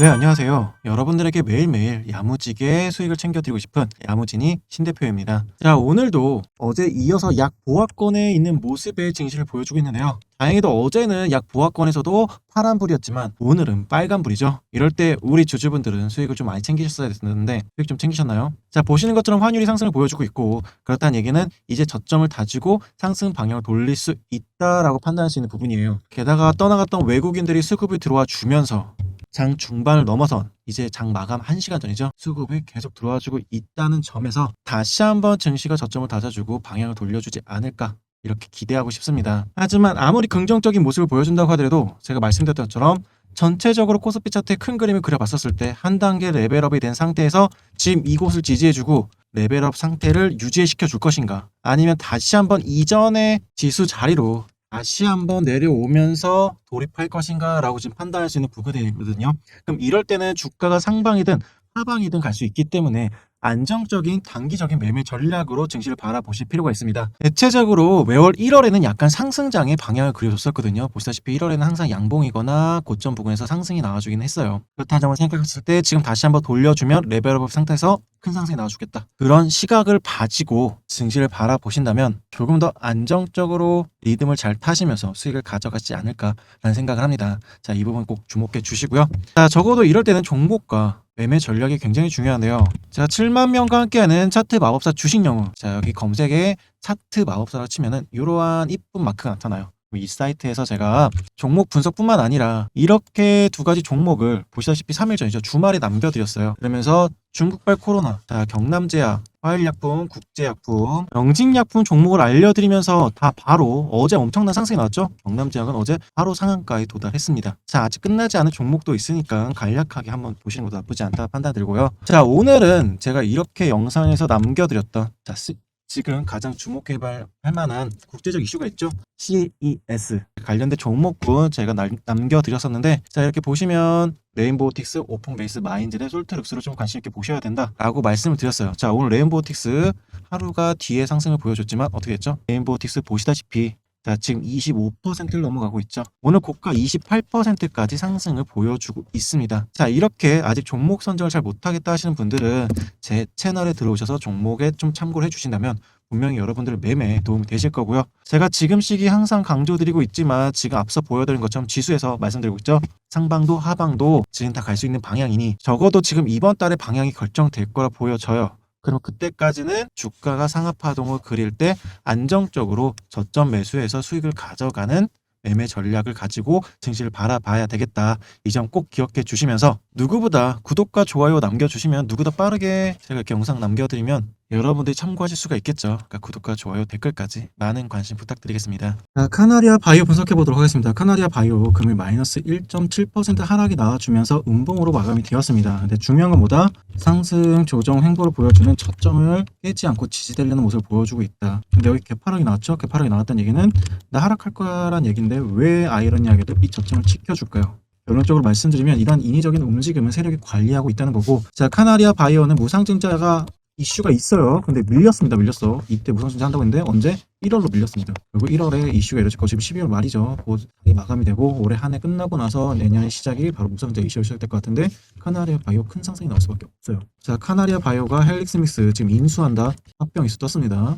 네, 안녕하세요. 여러분들에게 매일매일 야무지게 수익을 챙겨드리고 싶은 야무진이 신 대표입니다. 자, 오늘도 어제 이어서 약 보합권에 있는 모습의 증시를 보여주고 있는데요. 다행히도 어제는 약 보합권에서도 파란불이었지만 오늘은 빨간불이죠. 이럴 때 우리 주주분들은 수익을 좀 많이 챙기셨어야 됐는데 수익 좀 챙기셨나요? 자, 보시는 것처럼 환율이 상승을 보여주고 있고 그렇다는 얘기는 이제 저점을 다지고 상승 방향을 돌릴 수 있다라고 판단할 수 있는 부분이에요. 게다가 떠나갔던 외국인들이 수급이 들어와 주면서 장 중반을 넘어선 이제 장 마감 1시간 전이죠. 수급이 계속 들어와주고 있다는 점에서 다시 한번 증시가 저점을 다져주고 방향을 돌려주지 않을까 이렇게 기대하고 싶습니다. 하지만 아무리 긍정적인 모습을 보여준다고 하더라도 제가 말씀드렸던 것처럼 전체적으로 코스피 차트의 큰 그림을 그려봤었을 때 한 단계 레벨업이 된 상태에서 지금 이곳을 지지해주고 레벨업 상태를 유지시켜 줄 것인가 아니면 다시 한번 이전의 지수 자리로 다시 한번 내려오면서 돌입할 것인가 라고 지금 판단할 수 있는 부분이거든요. 그럼 이럴 때는 주가가 상방이든 하방이든 갈 수 있기 때문에 안정적인 단기적인 매매 전략으로 증시를 바라보실 필요가 있습니다. 대체적으로 매월 1월에는 약간 상승장의 방향을 그려줬었거든요. 보시다시피 1월에는 항상 양봉이거나 고점 부근에서 상승이 나와주긴 했어요. 그렇다는 점을 생각했을 때 지금 다시 한번 돌려주면 레벨업 상태에서 큰 상승이 나와주겠다. 그런 시각을 가지고 증시를 바라보신다면 조금 더 안정적으로 리듬을 잘 타시면서 수익을 가져가지 않을까라는 생각을 합니다. 자, 이 부분 꼭 주목해 주시고요. 자, 적어도 이럴 때는 종목과 매매 전략이 굉장히 중요한데요. 자, 7만 명과 함께하는 차트 마법사 주식 영어. 자, 여기 검색에 차트 마법사라고 치면은 이러한 이쁜 마크가 나타나요. 이 사이트에서 제가 종목 분석뿐만 아니라 이렇게 두 가지 종목을 보시다시피 3일 전이죠. 주말에 남겨드렸어요. 그러면서 중국발 코로나, 자, 경남제약, 화일약품, 국제약품, 영직약품 종목을 알려드리면서 다 바로 어제 엄청난 상승이 나왔죠. 경남제약은 어제 바로 상한가에 도달했습니다. 자, 아직 끝나지 않은 종목도 있으니까 간략하게 한번 보시는 것도 나쁘지 않다 판단 들고요. 자, 오늘은 제가 이렇게 영상에서 남겨드렸던 자, 시- 지금 가장 주목해볼 할 만한 국제적 이슈가 있죠. CES 관련된 종목군 제가 날- 남겨드렸었는데 자 이렇게 보시면 레인보우틱스, 오픈베이스, 마인즈의 솔트룩스를 좀 관심 있게 보셔야 된다라고 말씀을 드렸어요. 자 오늘 레인보우틱스 하루가 뒤에 상승을 보여줬지만 어떻게 됐죠? 레인보우틱스 보시다시피 자 지금 25%를 넘어가고 있죠. 오늘 고가 28%까지 상승을 보여주고 있습니다. 자 이렇게 아직 종목 선정을 잘 못하겠다 하시는 분들은 제 채널에 들어오셔서 종목에 좀 참고를 해주신다면 분명히 여러분들 매매에 도움이 되실 거고요. 제가 지금 시기 항상 강조드리고 있지만 지금 앞서 보여드린 것처럼 지수에서 말씀드리고 있죠. 상방도 하방도 지금 다 갈 수 있는 방향이니 적어도 지금 이번 달에 방향이 결정될 거라 보여져요. 그럼 그때까지는 주가가 상하 파동을 그릴 때 안정적으로 저점 매수해서 수익을 가져가는 매매 전략을 가지고 증시를 바라봐야 되겠다. 이 점 꼭 기억해 주시면서 누구보다 구독과 좋아요 남겨주시면 누구보다 빠르게 제가 이렇게 영상 남겨드리면 여러분들이 참고하실 수가 있겠죠. 그러니까 구독과 좋아요, 댓글까지 많은 관심 부탁드리겠습니다. 자, 카나리아 바이오 분석해 보도록 하겠습니다. 카나리아 바이오 금일 마이너스 1.7% 하락이 나와주면서 음봉으로 마감이 되었습니다. 근데 중요한 건 뭐다? 상승 조정 행보를 보여주는 저점을 깨지 않고 지지되려는 모습을 보여주고 있다. 근데 여기 개파락이 나왔죠? 개파락이 나왔다는 얘기는 나 하락할 거란 얘기인데 왜 아이러니하게도 이 저점을 지켜줄까요? 결론적으로 말씀드리면 이런 인위적인 움직임을 세력이 관리하고 있다는 거고 자 카나리아 바이오는 무상증자가 이슈가 있어요 근데 밀렸습니다 밀렸어 이때 무상증자 한다고 했는데 언제? 1월로 밀렸습니다 결국 1월에 이슈가 이뤄질 거 지금 12월 말이죠 곧 마감이 되고 올해 한 해 끝나고 나서 내년 시작이 바로 무상증자 이슈가 시작될 것 같은데 카나리아 바이오 큰 상승이 나올 수밖에 없어요 자 카나리아 바이오가 헬릭스믹스 지금 인수한다 합병 이슈 떴습니다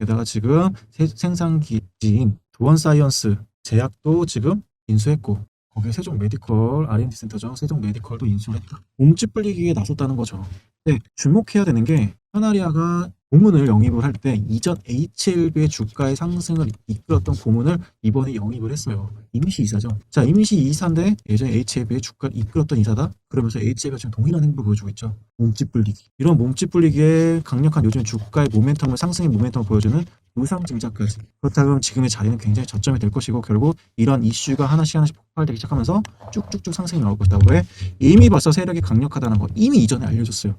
게다가 지금 세- 생산기지인 도원사이언스 제약도 지금 인수했고 거기에 세종 메디컬 R&D 센터죠. 세종 메디컬도 인수를 했다. 몸집 불리기에 나섰다는 거죠. 네, 주목해야 되는 게 카나리아가 고문을 영입을 할 때 이전 HLB의 주가의 상승을 이끌었던 고문을 이번에 영입을 했어요. 이미시 이사죠. 자, 이미시 이사인데 예전에 HLB의 주가를 이끌었던 이사다? 그러면서 HLB가 지금 동일한 행보를 보여주고 있죠. 몸집 불리기. 이런 몸집 불리기에 강력한 요즘 주가의 모멘텀을 상승의 모멘텀을 보여주는 무상증자까지. 그렇다면 지금의 자리는 굉장히 저점이 될 것이고 결국 이런 이슈가 하나씩 하나씩 폭발되기 시작하면서 쭉쭉쭉 상승이 나올 것이다. 왜? 이미 벌써 세력이 강력하다는 거 이미 이전에 알려줬어요.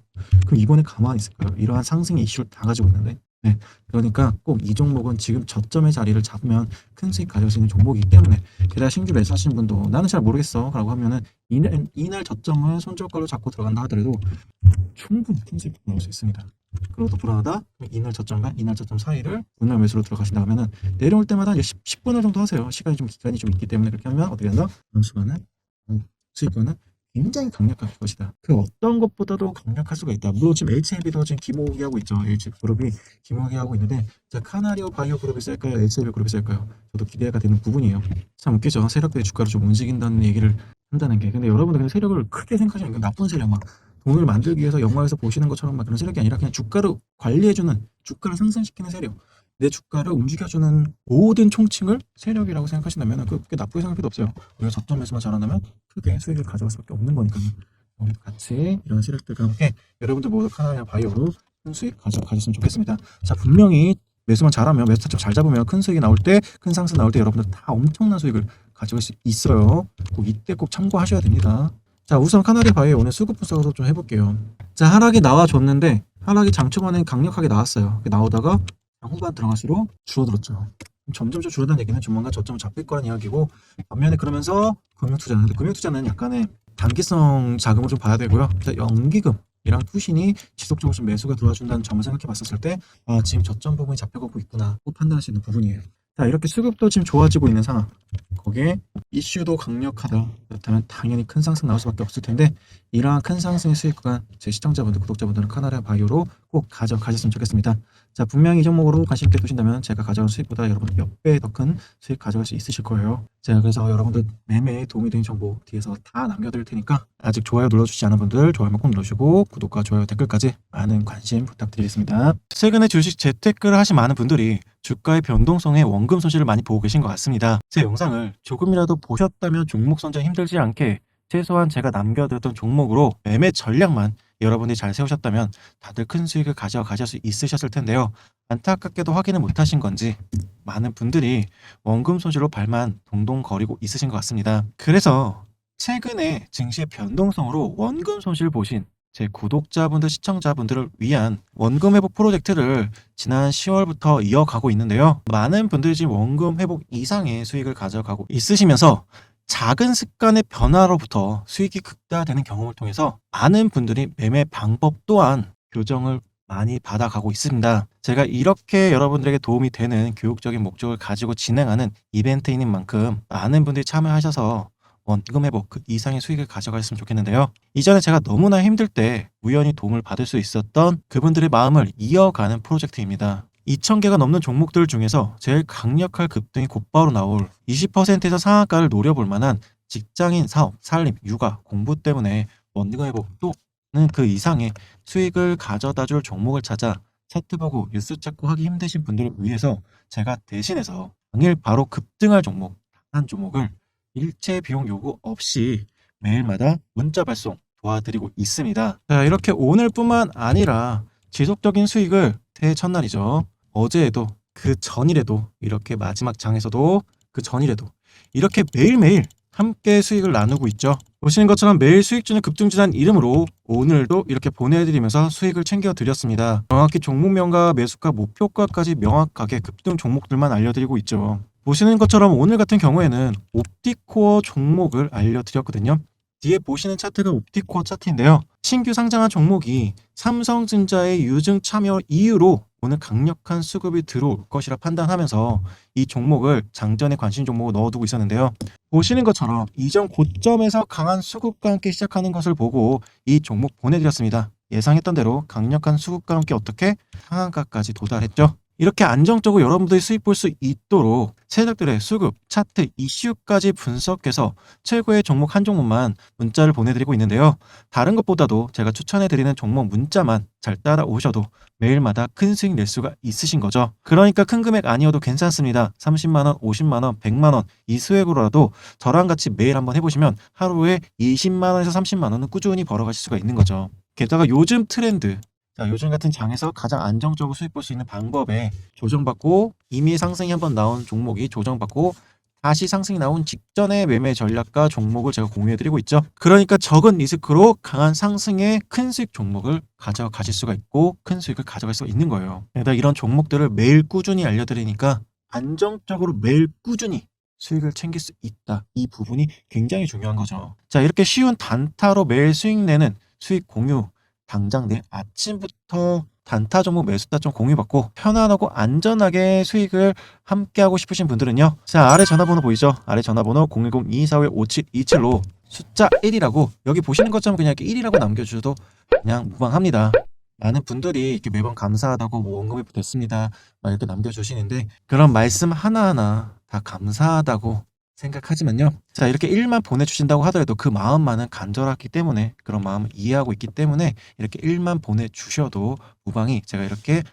그럼 이번에 가만히 있을까요? 이러한 상승의 이슈를 다 가지고 있는데. 네. 그러니까 꼭 이 종목은 지금 저점의 자리를 잡으면 큰 수익 가져올 수 있는 종목이기 때문에 게다가 신규 매수하시는 분도 나는 잘 모르겠어 라고 하면은 이날, 이날 저점을 손절가로 잡고 들어간다 하더라도 충분히 큰 수익 나올 수 있습니다. 그리고 또 불안하다? 이날 저점과 이날 저점 사이를 분할 매수로 들어가신다 하면은 내려올 때마다 10, 10분을 정도 하세요. 시간이 좀 기간이 좀 있기 때문에 그렇게 하면 어떻게 된다? 수가는 수익권은 굉장히 강력할 것이다. 그 어떤 것보다도 강력할 수가 있다. 물론 지금 HLB도 지금 기모으기 하고 있죠. HL 그룹이 기모으기 하고 있는데 자 카나리오 바이오 그룹이 셀까요? HLB 그룹이 셀까요? 저도 기대가 되는 부분이에요. 참 웃기죠. 세력들이 주가를 좀 움직인다는 얘기를 한다는 게. 근데 여러분들 그냥 세력을 크게 생각하시면 나쁜 세력 막 돈을 만들기 위해서 영화에서 보시는 것처럼 막 그런 세력이 아니라 그냥 주가를 관리해주는 주가를 상승시키는 세력. 내 주가를 움직여주는 모든 총칭을 세력이라고 생각하신다면 그게 나쁘게 생각할 필요 없어요. 우리가 저점에서만 잘한다면 크게 수익을 가져갈 수밖에 없는 거니까요. 우리 같이 이런 세력들과 함께 여러분들 모두 카나리아 바이오로 큰 수익 가져가셨으면 좋겠습니다. 자 분명히 매수만 잘하면 매수 타점 잘 잡으면 큰 수익이 나올 때 큰 상승 나올 때 여러분들 다 엄청난 수익을 가져갈 수 있어요. 꼭 이때 꼭 참고하셔야 됩니다. 자 우선 카나리아 바이오 오늘 수급 분석으로 좀 해볼게요. 자 하락이 나와줬는데 하락이 장초반에 강력하게 나왔어요. 나오다가 후반 들어갈수록 줄어들었죠. 점점 좀 줄어드는 얘기는 조만간 저점 잡힐 거란 이야기고 반면에 그러면서 금융투자는 금융투자는 약간의 단기성 자금을 좀 봐야 되고요. 일단 연기금 이랑 투신이 지속적으로 좀 매수가 들어와준다는 점을 생각해 봤었을 때 아, 지금 저점 부분이 잡혀가고 있구나 꼭 판단할 수 있는 부분이에요. 자 이렇게 수급도 지금 좋아지고 있는 상황 거기에 이슈도 강력하다 그렇다면 당연히 큰 상승 나올 수밖에 없을 텐데 이러한 큰 상승의 수익 구간 제 시청자분들 구독자분들은 카나리아 바이오로 꼭 가져가셨으면 좋겠습니다. 자 분명히 이 종목으로 관심 있게 두신다면 제가 가져온 수익보다 여러분 몇 배 더 큰 수익 가져갈 수 있으실 거예요. 제가 그래서 여러분들 매매에 도움이 되는 정보 뒤에서 다 남겨드릴 테니까 아직 좋아요 눌러주시지 않은 분들 좋아요 꼭 눌러주시고 구독과 좋아요 댓글까지 많은 관심 부탁드리겠습니다. 최근에 주식 재테크를 하신 많은 분들이 주가의 변동성에 원금 손실을 많이 보고 계신 것 같습니다. 제 영상을 조금이라도 보셨다면 종목 선정 힘들지 않게 최소한 제가 남겨드렸던 종목으로 매매 전략만 여러분들이 잘 세우셨다면 다들 큰 수익을 가져가실 수 있으셨을 텐데요. 안타깝게도 확인을 못하신 건지 많은 분들이 원금 손실로 발만 동동 거리고 있으신 것 같습니다. 그래서 최근에 증시의 변동성으로 원금 손실 보신 제 구독자분들, 시청자분들을 위한 원금 회복 프로젝트를 지난 10월부터 이어가고 있는데요. 많은 분들이 지금 원금 회복 이상의 수익을 가져가고 있으시면서 작은 습관의 변화로부터 수익이 극대화되는 경험을 통해서 많은 분들이 매매 방법 또한 교정을 많이 받아가고 있습니다. 제가 이렇게 여러분들에게 도움이 되는 교육적인 목적을 가지고 진행하는 이벤트인 만큼 많은 분들이 참여하셔서 원금 회복 그 이상의 수익을 가져가셨으면 좋겠는데요. 이전에 제가 너무나 힘들 때 우연히 도움을 받을 수 있었던 그분들의 마음을 이어가는 프로젝트입니다. 2,000개가 넘는 종목들 중에서 제일 강력할 급등이 곧바로 나올 20%에서 상한가를 노려볼 만한 직장인 사업, 살림, 육아, 공부 때문에 원금 회복 또는 그 이상의 수익을 가져다 줄 종목을 찾아 차트 보고 뉴스 찾고 하기 힘드신 분들을 위해서 제가 대신해서 당일 바로 급등할 종목, 한 종목을 일체 비용 요구 없이 매일마다 문자 발송 도와드리고 있습니다. 자, 이렇게 오늘뿐만 아니라 지속적인 수익을 새해 첫날이죠. 어제에도 그 전일에도 이렇게 마지막 장에서도 그 전일에도 이렇게 매일매일 함께 수익을 나누고 있죠. 보시는 것처럼 매일 수익주는 급등주란 이름으로 오늘도 이렇게 보내드리면서 수익을 챙겨드렸습니다. 정확히 종목명과 매수가 목표가까지 명확하게 급등 종목들만 알려드리고 있죠. 보시는 것처럼 오늘 같은 경우에는 옵티코어 종목을 알려드렸거든요. 뒤에 보시는 차트가 옵티코어 차트인데요. 신규 상장한 종목이 삼성전자의 유증 참여 이후로 오늘 강력한 수급이 들어올 것이라 판단하면서 이 종목을 장전에 관심 종목으로 넣어두고 있었는데요. 보시는 것처럼 이전 고점에서 강한 수급과 함께 시작하는 것을 보고 이 종목 보내드렸습니다. 예상했던 대로 강력한 수급과 함께 어떻게 상한가까지 도달했죠. 이렇게 안정적으로 여러분들이 수익 볼 수 있도록 세력들의 수급, 차트, 이슈까지 분석해서 최고의 종목 한 종목만 문자를 보내드리고 있는데요. 다른 것보다도 제가 추천해드리는 종목 문자만 잘 따라오셔도 매일마다 큰 수익 낼 수가 있으신 거죠. 그러니까 큰 금액 아니어도 괜찮습니다. 30만원, 50만원, 100만원 이 수액으로라도 저랑 같이 매일 한번 해보시면 하루에 20만원에서 30만원은 꾸준히 벌어가실 수가 있는 거죠. 게다가 요즘 트렌드 자, 요즘 같은 장에서 가장 안정적으로 수익 볼 수 있는 방법에 조정받고 이미 상승이 한번 나온 종목이 조정받고 다시 상승이 나온 직전의 매매 전략과 종목을 제가 공유해드리고 있죠. 그러니까 적은 리스크로 강한 상승의 큰 수익 종목을 가져가실 수가 있고 큰 수익을 가져갈 수가 있는 거예요. 게다가 이런 종목들을 매일 꾸준히 알려드리니까 안정적으로 매일 꾸준히 수익을 챙길 수 있다. 이 부분이 굉장히 중요한 거죠. 자, 이렇게 쉬운 단타로 매일 수익 내는 수익 공유 당장 내일 아침부터 단타 종목 매수다 좀 공유받고 편안하고 안전하게 수익을 함께 하고 싶으신 분들은요. 자, 아래 전화번호 보이죠? 아래 전화번호 010-2245-5727로 숫자 1이라고 여기 보시는 것처럼 그냥 이렇게 1이라고 남겨주셔도 그냥 무방합니다. 많은 분들이 이렇게 매번 감사하다고 뭐 원금이 됐습니다. 막 이렇게 남겨주시는데 그런 말씀 하나하나 다 감사하다고 생각하지만요. 자, 이렇게 1만 보내주신다고 하더라도 그 마음만은 간절하기 때문에 그런 마음을 이해하고 있기 때문에 이렇게 1만 보내주셔도 무방이 제가 이렇게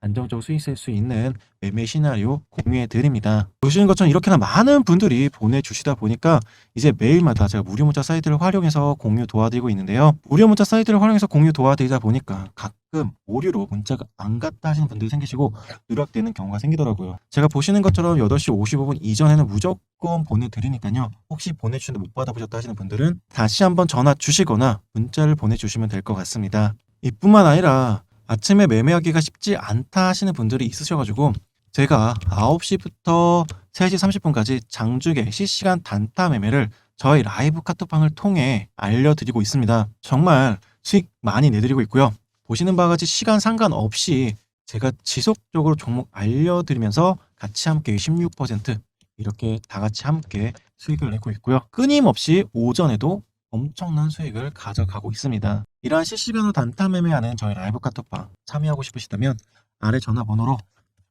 안정적으로 수익 낼수 있는 매매 시나리오 공유해 드립니다. 보시는 것처럼 이렇게나 많은 분들이 보내주시다 보니까 이제 매일마다 제가 무료 문자 사이트를 활용해서 공유 도와드리고 있는데요. 무료 문자 사이트를 활용해서 공유 도와드리다 보니까 가끔 오류로 문자가 안 갔다 하시는 분들이 생기시고 누락되는 경우가 생기더라고요. 제가 보시는 것처럼 8시 55분 이전에는 무조건 보내드리니까요. 혹시 보내주셨는데 못 받아보셨다 하시는 분들은 다시 한번 전화 주시거나 문자를 보내주시면 될 것 같습니다. 이뿐만 아니라 아침에 매매하기가 쉽지 않다 하시는 분들이 있으셔가지고 제가 9시부터 3시 30분까지 장중에 실시간 단타 매매를 저희 라이브 카톡방을 통해 알려드리고 있습니다. 정말 수익 많이 내드리고 있고요. 보시는 바와 같이 시간 상관없이 제가 지속적으로 종목 알려드리면서 같이 함께 16% 이렇게 다 같이 함께 수익을 내고 있고요. 끊임없이 오전에도 엄청난 수익을 가져가고 있습니다. 이러한 실시간으로 단타 매매하는 저희 라이브 카톡방 참여하고 싶으시다면 아래 전화번호로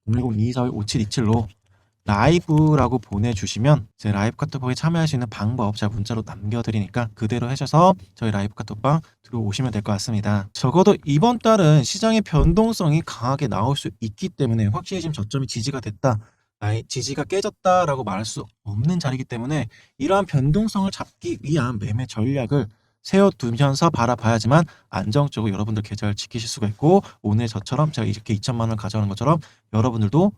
010-2245-5727로 라이브라고 보내주시면 제 라이브 카톡방에 참여할 수 있는 방법 제가 문자로 남겨드리니까 그대로 하셔서 저희 라이브 카톡방 들어오시면 될 것 같습니다. 적어도 이번 달은 시장의 변동성이 강하게 나올 수 있기 때문에 확실히 지금 저점이 지지가 됐다. 아예 지지가 깨졌다라고 말할 수 없는 자리이기 때문에 이러한 변동성을 잡기 위한 매매 전략을 세워두면서 바라봐야지만 안정적으로 여러분들 계좌를 지키실 수가 있고 오늘 저처럼 제가 이렇게 2천만 원을 가져가는 것처럼 여러분들도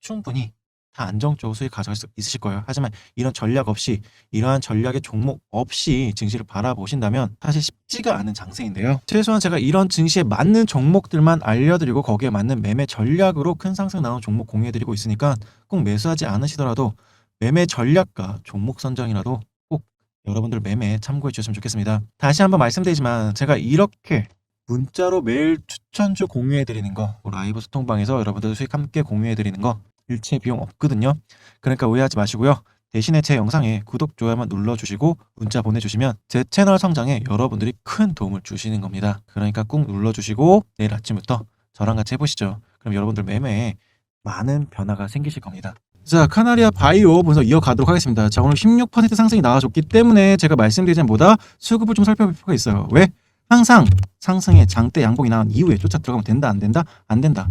충분히 다 안정적으로 수익 가져갈 수 있으실 거예요. 하지만 이런 전략 없이 이러한 전략의 종목 없이 증시를 바라보신다면 사실 쉽지가 않은 장세인데요. 최소한 제가 이런 증시에 맞는 종목들만 알려드리고 거기에 맞는 매매 전략으로 큰 상승 나온 종목 공유해드리고 있으니까 꼭 매수하지 않으시더라도 매매 전략과 종목 선정이라도 꼭 여러분들 매매 참고해 주셨으면 좋겠습니다. 다시 한번 말씀드리지만 제가 이렇게 문자로 매일 추천주 공유해 드리는 거 라이브 소통방에서 여러분들 수익 함께 공유해 드리는 거 일체 비용 없거든요. 그러니까 오해하지 마시고요. 대신에 제 영상에 구독, 좋아요만 눌러주시고 문자 보내주시면 제 채널 성장에 여러분들이 큰 도움을 주시는 겁니다. 그러니까 꼭 눌러주시고 내일 아침부터 저랑 같이 해보시죠. 그럼 여러분들 매매에 많은 변화가 생기실 겁니다. 자, 카나리아 바이오 분석 이어가도록 하겠습니다. 자, 오늘 16% 상승이 나와줬기 때문에 제가 말씀드린 보다 수급을 좀 살펴볼 필요가 있어요. 왜? 항상 상승에 장대 양봉이 나온 이후에 쫓아 들어가면 된다, 안 된다? 안 된다.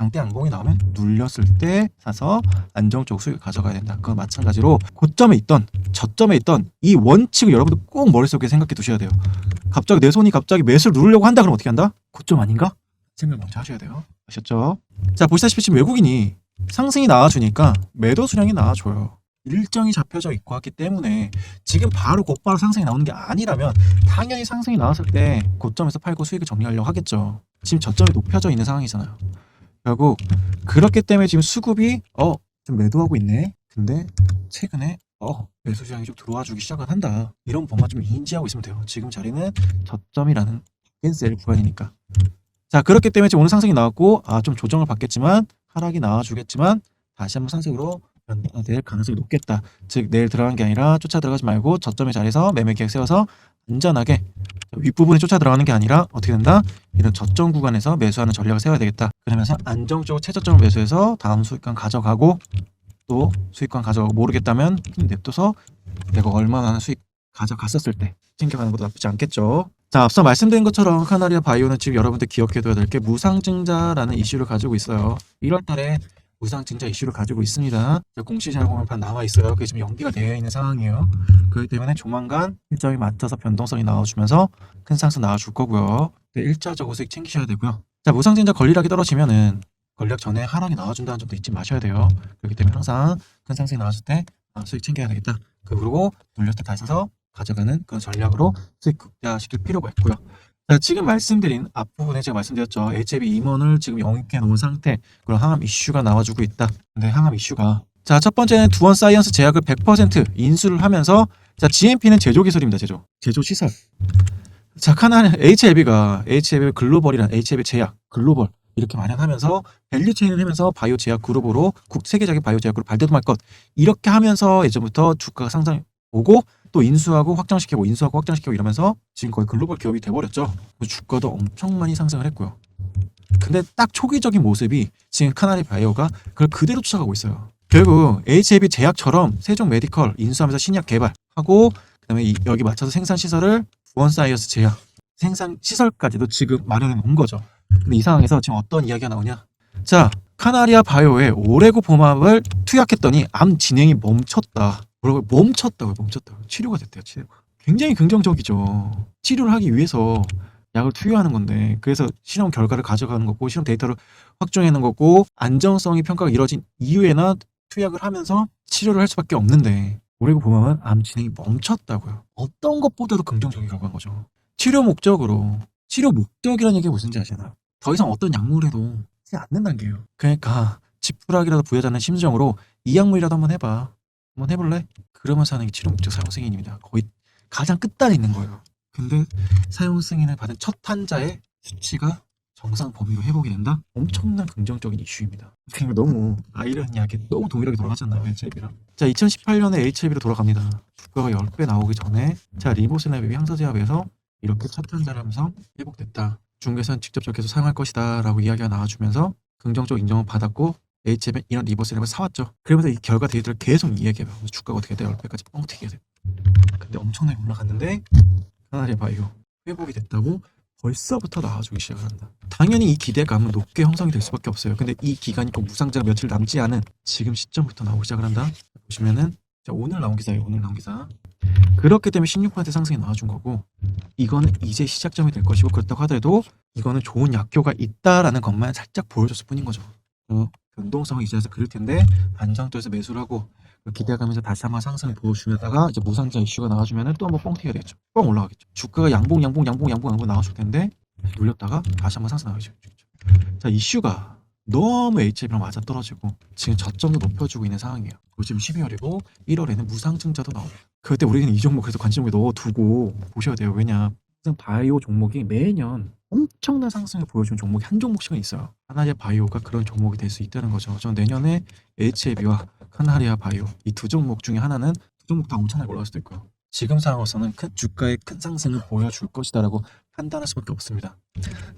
장대 양봉이 나오면 눌렸을 때 사서 안정적 수익을 가져가야 된다. 그건 마찬가지로 고점에 있던 저점에 있던 이 원칙을 여러분들 꼭 머릿속에 생각해 두셔야 돼요. 갑자기 내 손이 갑자기 매수를 누르려고 한다 그러면 어떻게 한다? 고점 아닌가? 생각 먼저 하셔야 돼요. 아셨죠? 자 보시다시피 지금 외국인이 상승이 나와주니까 매도 수량이 나와줘요. 일정이 잡혀져 있고 하기 때문에 지금 바로 곧바로 상승이 나오는 게 아니라면 당연히 상승이 나왔을 때 고점에서 팔고 수익을 정리하려고 하겠죠. 지금 저점이 높여져 있는 상황이잖아요. 결국 그렇기 때문에 지금 수급이 어 좀 매도하고 있네. 근데 최근에 어 매수 시장이 좀 들어와 주기 시작을 한다. 이런 부분만 좀 인지하고 있으면 돼요. 지금 자리는 저점이라는 겐셀 구간이니까. 자 그렇기 때문에 지금 오늘 상승이 나왔고 아 좀 조정을 받겠지만 하락이 나와주겠지만 다시 한번 상승으로 변화될 가능성이 높겠다. 즉 내일 들어간 게 아니라 쫓아 들어가지 말고 저점의 자리에서 매매 계획 세워서 안전하게 윗부분에 쫓아 들어가는 게 아니라 어떻게 된다? 이런 저점 구간에서 매수하는 전략을 세워야 되겠다. 그러면서 안정적으로 최저점을 매수해서 다음 수익권 가져가고 또 수익권 가져가고 모르겠다면 냅둬서 내가 얼마나 수익 가져갔었을 때 챙겨가는 것도 나쁘지 않겠죠. 자, 앞서 말씀드린 것처럼 카나리아 바이오는 지금 여러분들 기억해둬야 될 게 무상증자라는 이슈를 가지고 있어요. 1월 달에 무상증자 이슈를 가지고 있습니다. 공시자금판 나와 있어요. 그게 지금 연기가 되어 있는 상황이에요. 그렇기 때문에 조만간 일정에 맞춰서 변동성이 나와주면서 큰 상승 나와줄 거고요. 네, 일차적으로 수익 챙기셔야 되고요. 자, 무상증자 권리락이 떨어지면은 권리락 전에 하락이 나와준다는 점도 잊지 마셔야 돼요. 그렇기 때문에 항상 큰 상승이 나왔을 때 아, 수익 챙겨야 되겠다. 그리고 때 다시 사서 가져가는 그런 전략으로 수익 극대화시킬 필요가 있고요. 자, 지금 말씀드린 앞부분에 제가 말씀드렸죠. HAB 임원을 지금 영입해 놓은 상태, 그런 항암 이슈가 나와주고 있다. 근데 항암 이슈가 자, 첫 번째는 두원 사이언스 제약을 100% 인수를 하면서 자, GMP는 제조 기술입니다. 제조. 제조 시설. 자, 카나 HLB가 HLB 글로벌이란 HLB 제약 글로벌 이렇게 마련하면서 밸류 체인을 하면서 바이오 제약 그룹으로 국 세계적인 바이오 제약 그룹 발돋움할 것 이렇게 하면서 예전부터 주가가 상승 오고 또 인수하고 확장시키고 인수하고 확장시키고 이러면서 지금 거의 글로벌 기업이 돼버렸죠. 주가도 엄청 많이 상승을 했고요. 근데 딱 초기적인 모습이 지금 카나리 바이오가 그걸 그대로 쫓아가고 있어요. 결국 HAB 제약처럼 세종 메디컬 인수하면서 신약 개발하고 그다음에 이- 여기 맞춰서 생산 시설을 부원 사이언스 제약 생산 시설까지도 지금 마련해 놓은 거죠. 근데 이 상황에서 지금 어떤 이야기가 나오냐? 자, 카나리아 바이오에 오레고 봄압을 투약했더니 암 진행이 멈췄다. 뭐라고 멈췄다고요? 멈췄다고. 치료가 됐대요. 치료가. 굉장히 긍정적이죠. 치료를 하기 위해서 약을 투여하는 건데 그래서 실험 결과를 가져가는 거고 실험 데이터를 확정하는 거고 안정성이 평가가 이루어진 이후에나 투약을 하면서 치료를 할 수밖에 없는데 오레고 봄압은 암 진행이 멈췄다고요. 어떤 것보다도 긍정적인 결과인 거죠. 치료 목적으로 치료 목적이라는 얘기가 무슨지 아시나요? 더 이상 어떤 약물에도 쓰지 않는다는 게요. 그러니까 지푸라기라도 부여자는 심정으로 이 약물이라도 한번 해봐. 한번 해볼래? 그러면서 하는 게 치료 목적 사용 승인입니다. 거의 가장 끝단에 있는 거예요. 근데 사용 승인을 받은 첫 환자의 수치가 정상 범위로 회복이 된다? 엄청난 긍정적인 이슈입니다. 그리고 너무 아이러니하게 너무 동일하게 돌아가잖아요, HIV랑. 자, 2018년에 HIV로 돌아갑니다. 주가가 10배 나오기 전에 자, 리보스나비 향서제압에서 이렇게 첫 환자를 하면서 회복됐다. 중국에서는 직접 저렇게 해서 사용할 것이다 라고 이야기가 나와주면서 긍정적 인정을 받았고 HM은 이런 리버스랩을 사왔죠. 그러면서 이 결과 데이터를 계속 이야기해요. 주가가 어떻게 돼? 10배까지 뻥 튀게 돼. 근데 엄청나게 올라갔는데 카나리아 바이오 회복이 됐다고 벌써부터 나와주기 시작을 한다. 당연히 이 기대감은 높게 형성이 될 수밖에 없어요. 근데 이 기간이 꼭 무상자가 며칠 남지 않은 지금 시점부터 나오기 시작을 한다. 보시면은 자, 오늘 나온 기사예요. 오늘 나온 기사. 그렇기 때문에 16% 상승이 나와준 거고 이거는 이제 시작점이 될 것이고 그렇다고 하더라도 이거는 좋은 약효가 있다라는 것만 살짝 보여줬을 뿐인 거죠. 어, 변동성을 이제서 그릴 텐데 안정도에서 매수를 하고 기대감에서 다시 한번 상승을 보여주면다가 이제 무상자 이슈가 나와주면은 또 한번 뻥 튀게 되겠죠. 뻥 올라가겠죠. 주가가 양봉 양봉 양봉 양봉 양봉 나와줄 텐데 눌렸다가 다시 한번 상승 나가죠. 자 이슈가 너무 HIV랑 맞아 떨어지고 지금 저점도 높여주고 있는 상황이에요. 지금 12월이고 1월에는 무상증자도 나옵니다. 그때 우리는 이 종목 그래서 관심을 넣어두고 보셔야 돼요. 왜냐 바이오 종목이 매년 엄청난 상승을 보여주는 종목이 한 종목씩은 있어요. 하나의 바이오가 그런 종목이 될 수 있다는 거죠. 전 내년에 HAB와 카나리아 바이오 이 두 종목 중에 하나는 두 종목 다 엄청나게 올라갈 수도 있고요. 지금 상황으로서는 큰 주가의 큰 상승을 보여줄 것이다라고 판단할 수밖에 없습니다.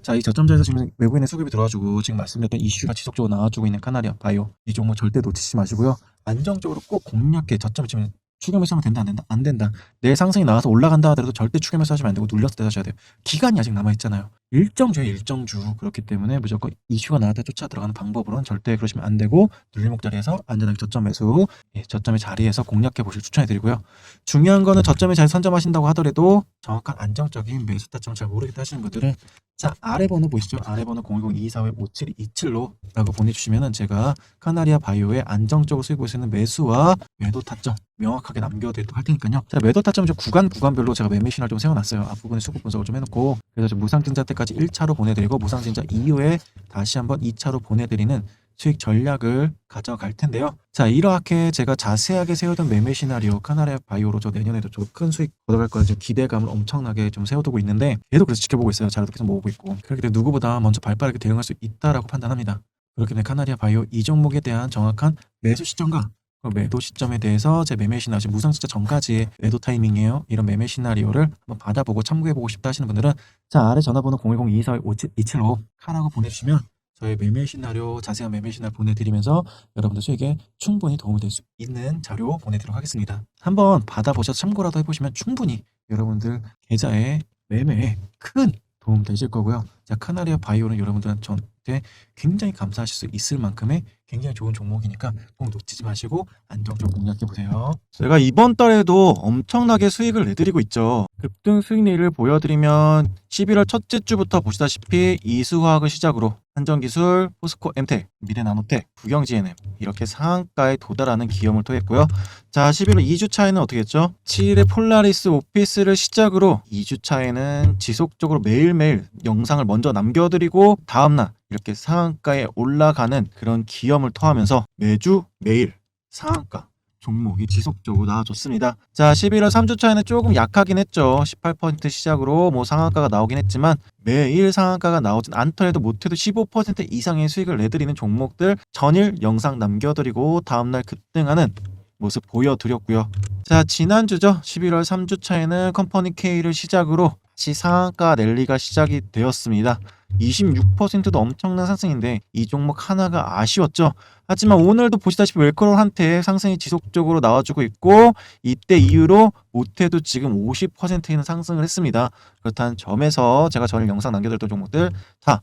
자, 이 저점자에서 지금 외국인의 수급이 들어와주고 지금 말씀드렸던 이슈가 지속적으로 나와주고 있는 카나리아 바이오 이 종목 절대 놓치지 마시고요. 안정적으로 꼭 공략해 저점 지금 추가매수 하면 된다 안 된다? 안 된다. 내 상승이 나와서 올라간다 하더라도 절대 추가매수 하시면 안 되고 눌렸을 때 하셔야 돼요. 기간이 아직 남아있잖아요. 일정주에 일정주. 그렇기 때문에 무조건 이슈가 나왔다 쫓아 들어가는 방법으로는 절대 그러시면 안 되고 눌림목 자리에서 안전하게 저점 매수 예, 저점의 자리에서 공략해 보실 추천해 드리고요. 중요한 거는 저점에 잘 선점하신다고 하더라도 정확한 안정적인 매수 타점 잘 모르겠다 하시는 분들은 자 아래 번호 보시죠? 아래 번호 010-2245-5727로 라고 보내주시면 은 제가 카나리아 바이오의 안정적으로 볼수 있는 매수와 매도 타점 명확하게 남겨드리도록 할 테니까요. 자, 매도 타점 좀 구간 구간별로 제가 매매 신호를 좀 세워놨어요. 앞부분에 수급 분석을 좀 해놓고 그래서 좀 무상증자 때까지 1차로 보내드리고 무상증자 이후에 다시 한번 2차로 보내드리는 수익 전략을 가져갈 텐데요. 자, 이렇게 제가 자세하게 세우던 매매 시나리오 카나리아 바이오로 저 내년에도 좀 큰 수익 얻어갈 거라 지금 기대감을 엄청나게 좀 세워두고 있는데 계속 그래서 지켜보고 있어요. 자료도 계속 모으고 있고 그렇기 때문에 누구보다 먼저 발빠르게 대응할 수 있다라고 판단합니다. 그렇기 때문에 카나리아 바이오 이 종목에 대한 정확한 매수 시점과 그 매도 시점에 대해서 제 매매 시나리오 무상증자 전까지의 매도 타이밍이에요. 이런 매매 시나리오를 한번 받아보고 참고해보고 싶다 하시는 분들은 자 아래 전화번호 010-2245-5727로 카라고 보내주시면 저희 매매 시나리오 자세한 매매 시나리오 보내드리면서 여러분들 수익에 충분히 도움이 될 수 있는 자료 보내드리도록 하겠습니다. 한번 받아보셔서 참고라도 해보시면 충분히 여러분들 계좌에 매매에 큰 도움 되실 거고요. 자 카나리아 바이오는 여러분들한테 굉장히 감사하실 수 있을 만큼의 굉장히 좋은 종목이니까 꼭 놓치지 마시고 안정적으로 공략해 보세요. 제가 이번 달에도 엄청나게 수익을 내드리고 있죠. 급등 수익 내일을 보여드리면 11월 첫째 주부터 보시다시피 이수화학을 시작으로 한전기술, 포스코 엠텍, 미래나노텍, 국영GNM 이렇게 상한가에 도달하는 기염을 토했고요. 자 11월 2주 차에는 어떻게 했죠? 7일에 폴라리스 오피스를 시작으로 2주 차에는 지속적으로 매일매일 영상을 먼저 남겨드리고 다음날 이렇게 상한가에 올라가는 그런 기염 을 토하면서 매주 매일 상한가 종목이 지속적으로 나와줬습니다. 자, 11월 3주 차에는 조금 약하긴 했죠. 18% 시작으로 뭐 상한가가 나오긴 했지만 매일 상한가가 나오진 않더라도 못해도 15% 이상의 수익을 내드리는 종목들 전일 영상 남겨드리고 다음날 급등하는 모습 보여드렸고요. 자, 지난주죠. 11월 3주 차에는 컴퍼니 K를 시작으로 다시 상한가 랠리가 시작이 되었습니다. 26%도 엄청난 상승인데 이 종목 하나가 아쉬웠죠. 하지만 오늘도 보시다시피 웰커런한테 상승이 지속적으로 나와주고 있고 이때 이후로 못해도 지금 50%는 상승을 했습니다. 그렇다는 점에서 제가 전일 영상 남겨드렸던 종목들 다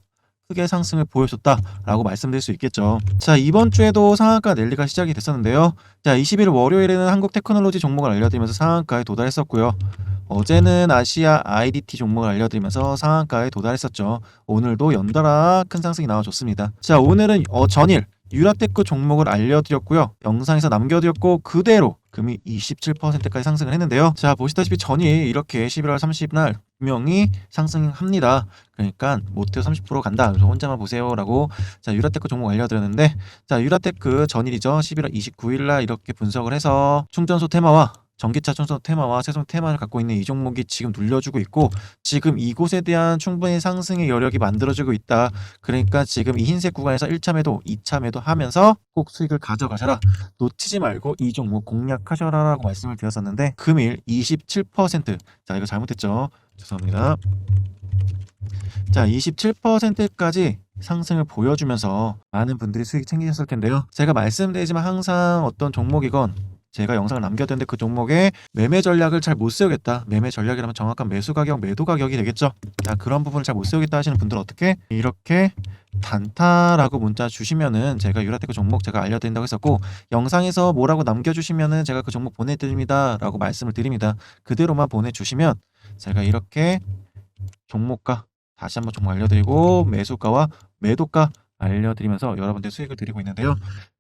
크게 상승을 보여줬다라고 말씀드릴 수 있겠죠. 자 이번 주에도 상한가 랠리가 시작이 됐었는데요. 자 20일 월요일에는 한국 테크놀로지 종목을 알려드리면서 상한가에 도달했었고요. 어제는 아시아 IDT 종목을 알려드리면서 상한가에 도달했었죠. 오늘도 연달아 큰 상승이 나와줬습니다. 자 오늘은 어, 전일 유라테크 종목을 알려드렸고요. 영상에서 남겨드렸고 그대로 금이 27%까지 상승을 했는데요. 자 보시다시피 전일 이렇게 11월 30날 분명히 상승합니다. 그러니까 모태어 30% 간다. 그래서 혼자만 보세요라고 자 유라테크 종목 알려드렸는데 자 유라테크 전일이죠. 11월 29일 날 이렇게 분석을 해서 충전소 테마와 전기차 충전소 테마와 세송 테마를 갖고 있는 이 종목이 지금 눌려주고 있고 지금 이곳에 대한 충분히 상승의 여력이 만들어지고 있다. 그러니까 지금 이 흰색 구간에서 1차 매도, 2차 매도 하면서 꼭 수익을 가져가셔라. 놓치지 말고 이 종목 공략하셔라라고 말씀을 드렸었는데 금일 27%자 이거 잘못했죠. 죄송합니다. 자 27%까지 상승을 보여주면서 많은 분들이 수익 챙기셨을 텐데요. 제가 말씀드리지만 항상 어떤 종목이건 제가 영상을 남겨뒀는데 그 종목의 매매 전략을 잘 못 세우겠다. 매매 전략이라면 정확한 매수 가격, 매도 가격이 되겠죠. 자, 그런 부분을 잘 못 세우겠다 하시는 분들은 어떻게 이렇게 단타라고 문자 주시면은 제가 유라테크 종목 제가 알려드린다고 했었고 영상에서 뭐라고 남겨주시면은 제가 그 종목 보내드립니다라고 말씀을 드립니다. 그대로만 보내주시면 제가 이렇게 종목가 다시 한번 종목 알려드리고 매수가와 매도가 알려드리면서 여러분들 수익을 드리고 있는데요.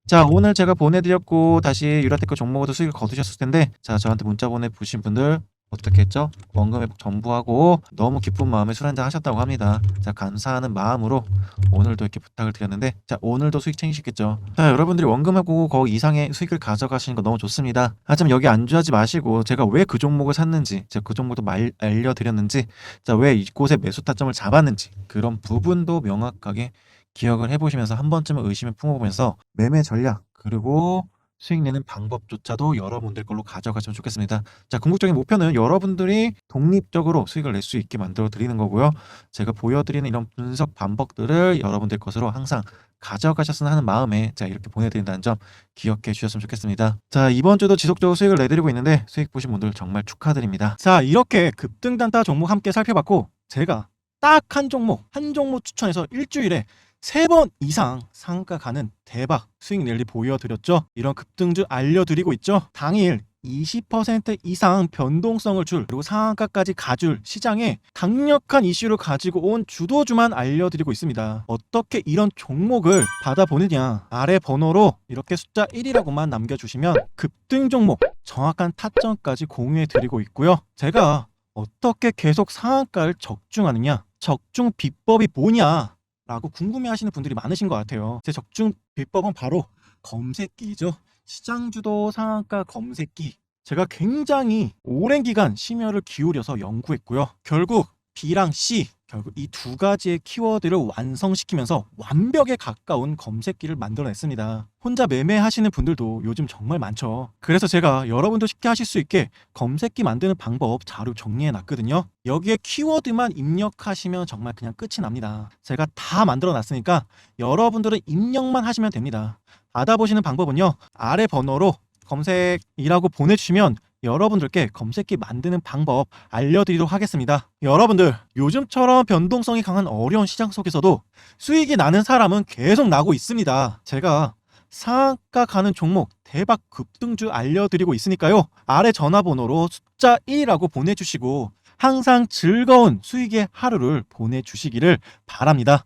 자 오늘 제가 보내드렸고 다시 유라테크 종목으로 수익을 거두셨을 텐데 자 저한테 문자 보내보신 분들 어떻게 했죠? 원금 회복 전부하고 너무 기쁜 마음에 술 한잔 하셨다고 합니다. 자 감사하는 마음으로 오늘도 이렇게 부탁을 드렸는데 자 오늘도 수익 챙기시겠죠? 자 여러분들이 원금 회복 거기 이상의 수익을 가져가시는 거 너무 좋습니다. 하지만 여기 안주하지 마시고 제가 왜 그 종목을 샀는지 제가 그 종목도 말, 알려드렸는지 자 왜 이곳에 매수 타점을 잡았는지 그런 부분도 명확하게 기억을 해보시면서 한 번쯤은 의심을 품어보면서 매매 전략 그리고 수익 내는 방법조차도 여러분들 걸로 가져가시면 좋겠습니다. 자, 궁극적인 목표는 여러분들이 독립적으로 수익을 낼 수 있게 만들어 드리는 거고요. 제가 보여드리는 이런 분석 방법들을 여러분들 것으로 항상 가져가셨으면 하는 마음에 제가 이렇게 보내드린다는 점 기억해 주셨으면 좋겠습니다. 자, 이번 주도 지속적으로 수익을 내드리고 있는데 수익 보신 분들 정말 축하드립니다. 자, 이렇게 급등 단타 종목 함께 살펴봤고 제가 딱 한 종목, 한 종목 추천해서 일주일에 세 번 이상 상가 가는 대박 수익 랠리 보여드렸죠. 이런 급등주 알려드리고 있죠. 당일 20% 이상 변동성을 줄 그리고 상한가까지 가줄 시장에 강력한 이슈를 가지고 온 주도주만 알려드리고 있습니다. 어떻게 이런 종목을 받아보느냐 아래 번호로 이렇게 숫자 1이라고만 남겨주시면 급등 종목 정확한 타점까지 공유해 드리고 있고요. 제가 어떻게 계속 상한가를 적중하느냐 적중 비법이 뭐냐 라고 궁금해 하시는 분들이 많으신 것 같아요. 제 적중 비법은 바로 검색기죠. 시장주도 상한가 검색기. 제가 굉장히 오랜 기간 심혈을 기울여서 연구했고요. 결국 B랑 C, 결국 이 두 가지의 키워드를 완성시키면서 완벽에 가까운 검색기를 만들어냈습니다. 혼자 매매하시는 분들도 요즘 정말 많죠. 그래서 제가 여러분도 쉽게 하실 수 있게 검색기 만드는 방법 자료 정리해 놨거든요. 여기에 키워드만 입력하시면 정말 그냥 끝이 납니다. 제가 다 만들어 놨으니까 여러분들은 입력만 하시면 됩니다. 받아보시는 방법은요. 아래 번호로 검색이라고 보내주시면 여러분들께 검색기 만드는 방법 알려드리도록 하겠습니다. 여러분들, 요즘처럼 변동성이 강한 어려운 시장 속에서도 수익이 나는 사람은 계속 나고 있습니다. 제가 상한가 가는 종목 대박 급등주 알려드리고 있으니까요. 아래 전화번호로 숫자 1이라고 보내주시고 항상 즐거운 수익의 하루를 보내주시기를 바랍니다.